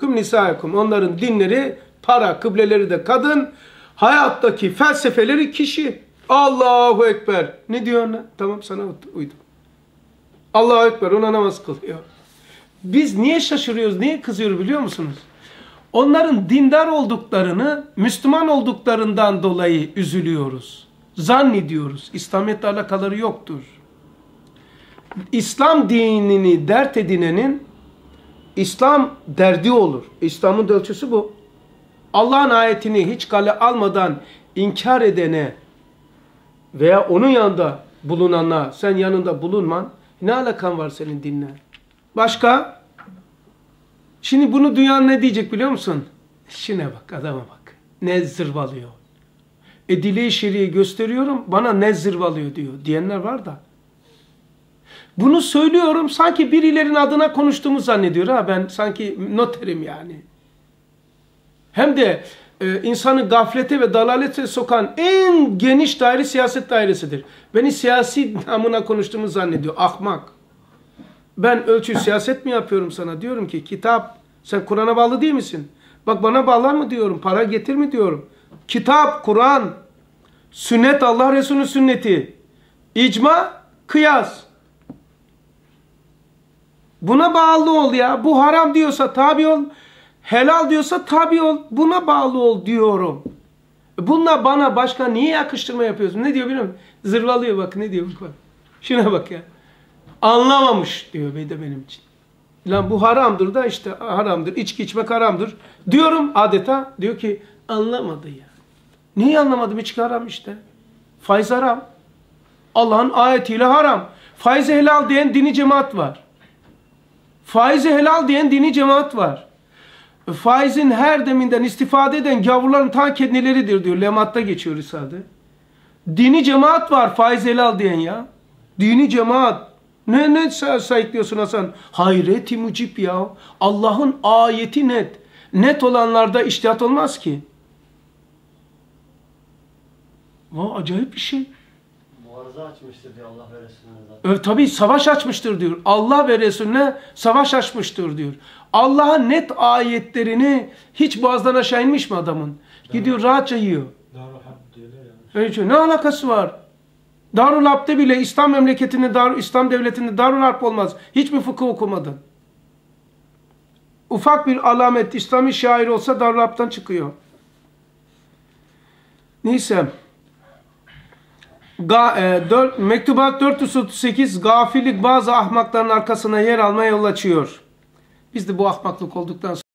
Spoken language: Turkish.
Kum nisaikum. Onların dinleri para, kıbleleri de kadın. Hayattaki felsefeleri kişi. Allahu Ekber. Ne diyor ona? Tamam sana uydum. Allahu Ekber ona namaz kılıyor. Biz niye şaşırıyoruz, niye kızıyoruz biliyor musunuz? Onların dindar olduklarını, Müslüman olduklarından dolayı üzülüyoruz. Zannediyoruz. İslamiyetle alakaları yoktur. İslam dinini dert edinenin İslam derdi olur. İslam'ın ölçüsü bu. Allah'ın ayetini hiç kale almadan inkar edene veya onun yanında bulunana sen yanında bulunman ne alakan var senin dinle? Başka? Şimdi bunu dünyanın ne diyecek biliyor musun? Şuna bak adama bak. Ne zırvalıyor. E dile şeriyi gösteriyorum bana ne zırvalıyor diyor. Diyenler var da. Bunu söylüyorum sanki birilerin adına konuştuğumu zannediyor. Ha ben sanki noterim yani. Hem de e, insanı gaflete ve dalalete sokan en geniş daire siyaset dairesidir. Beni siyasi namına konuştuğumu zannediyor. Ahmak. Ben ölçü siyaset mi yapıyorum sana? Diyorum ki kitap sen Kur'an'a bağlı değil misin? Bak bana bağlar mı diyorum. Para getir mi diyorum. Kitap, Kur'an, sünnet Allah Resulü'nün sünneti, icma, kıyas. Buna bağlı ol ya. Bu haram diyorsa tabi ol. Helal diyorsa tabi ol. Buna bağlı ol diyorum. Bununla bana başka niye yakıştırma yapıyorsun? Ne diyor biliyor musun? Zırvalıyor bak ne diyor bak. Şuna bak ya. Anlamamış diyor be de benim için. Lan bu haramdır da işte haramdır. İçki içmek haramdır. Diyorum adeta. Diyor ki anlamadı ya. Niye anlamadım? İçki haram işte. Faiz haram. Allah'ın ayetiyle haram. Faiz helal diyen dini cemaat var. Faizi helal diyen dini cemaat var. Faizin her deminden istifade eden gavurların ta kendileridir diyor. Lematta geçiyor Risale'de. Dini cemaat var faiz helal diyen ya. Dini cemaat. Ne ne sayıklıyorsun Hasan? Hayreti mucip ya. Allah'ın ayeti net. Net olanlarda iştihat olmaz ki. O acayip bir şey. Açmıştır diyor Allah ve Resulüne. Evet, tabii savaş açmıştır diyor. Allah ve Resulüne savaş açmıştır diyor. Allah'ın net ayetlerini hiç boğazdan aşağı inmiş mi adamın? Gidiyor rahatça yiyor. Evet, ne alakası var? Darul Harp'te bile İslam memleketinde, Dar İslam devletinde Darul Harp olmaz. Hiç mi fıkıh okumadın? Ufak bir alamet İslami şair olsa Darul Harp'tan çıkıyor. Neyse. Ga, e, 4, Mektubat 438 gafillik bazı ahmakların arkasına yer almaya yol açıyor. Biz de bu ahmaklık olduktan sonra